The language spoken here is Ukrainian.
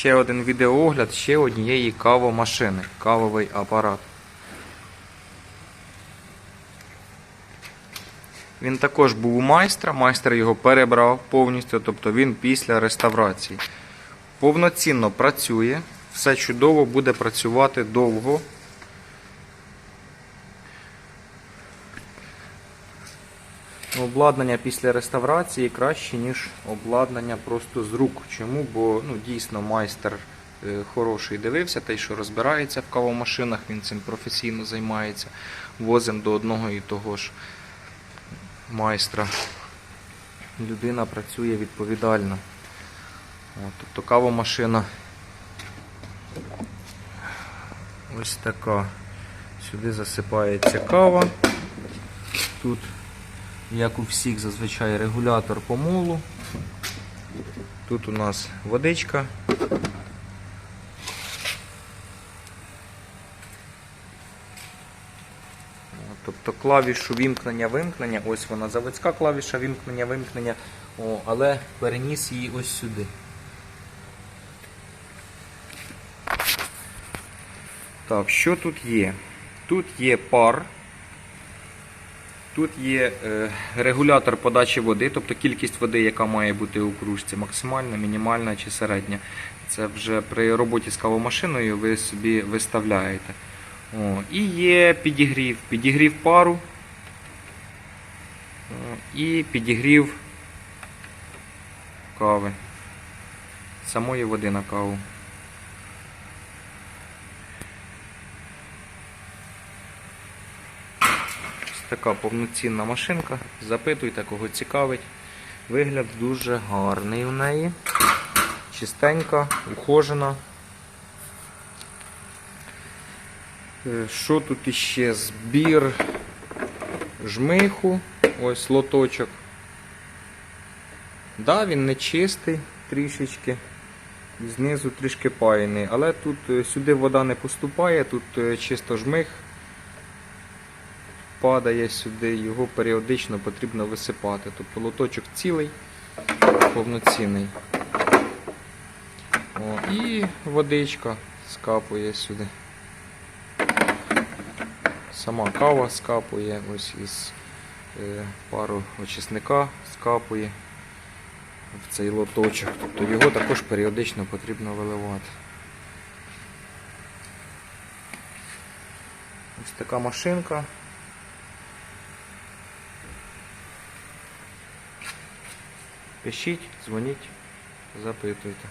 Ще один відеоогляд ще однієї кавомашини, кавовий апарат. Він також був у майстра, майстер його перебрав повністю, тобто він після реставрації. Повноцінно працює, все чудово буде працювати довго. Обладнання після реставрації краще, ніж обладнання просто з рук. Чому? Бо ну, дійсно майстер е, хороший дивився, той, що розбирається в кавомашинах, він цим професійно займається. Возимо до одного і того ж майстра. Людина працює відповідально. От, тобто кавомашина ось така. Сюди засипається кава. Тут як у всіх зазвичай регулятор помолу. Тут у нас водичка. Тобто клавішу вімкнення-вимкнення, ось вона заводська клавіша вімкнення-вимкнення, але переніс її ось сюди. Так, що тут є? Тут є пар. Тут є е, регулятор подачі води, тобто кількість води, яка має бути у кружці, максимальна, мінімальна чи середня. Це вже при роботі з кавомашиною ви собі виставляєте. О, і є підігрів. Підігрів пару і підігрів кави. Самої води на каву. Така повноцінна машинка. Запитуйте, кого цікавить. Вигляд дуже гарний у неї. Чистенька, ухожена. Е, Що тут іще? Збір жмиху. Ось лоточок. Да, він не чистий трішечки. Знизу трішки паяний. Але тут е, сюди вода не поступає, тут е, чисто жмих падає сюди, його періодично потрібно висипати. Тобто лоточок цілий, повноцінний. О, і водичка скапує сюди. Сама кава скапує, ось із е, пару очисника скапує в цей лоточок. Тобто його також періодично потрібно виливати. Ось така машинка. Пишіть, дзвоніть, запитуйте.